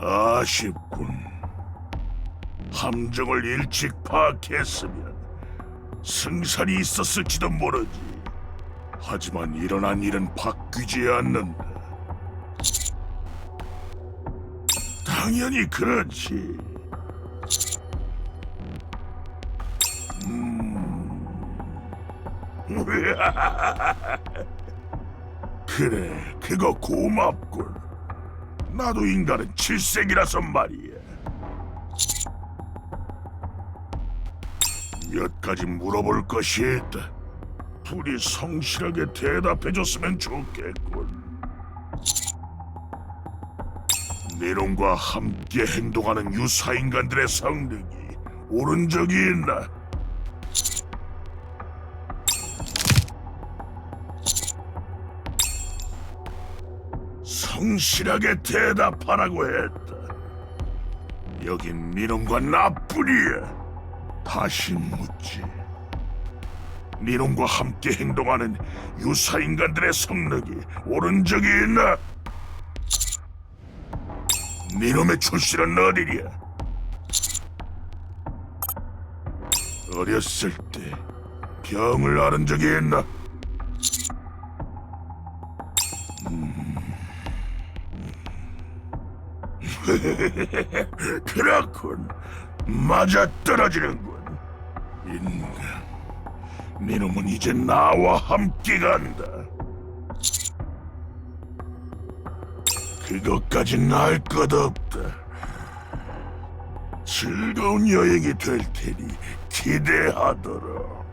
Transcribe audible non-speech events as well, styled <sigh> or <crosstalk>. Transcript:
아쉽군. 함정을 일찍 파악했으면 승산이 있었을지도 모르지. 하지만 일어난 일은 바뀌지 않는다. 당연히 그렇지. 음. <laughs> 그래, 그거 고맙군. 나도 인간은 칠색이라서 말이야. 몇 가지 물어볼 것이 있다. 둘이 성실하게 대답해줬으면 좋겠군. 네론과 함께 행동하는 유사인간들의 성능이 옳은 적이 있나? 성실하게 대답하라고 했다. 여긴 미론과 나뿐이야. 다시 묻지. 미론과 함께 행동하는 유사 인간들의 성능이 옳은 적이 있나? 니놈의 출신은 어디냐? 어렸을 때 병을 앓은 적이 있나? <laughs> 그렇군. 맞아 떨어지는군. 인간, 니놈은 이제 나와 함께 간다. 그것까진 알것 없다. 즐거운 여행이 될 테니 기대하도록.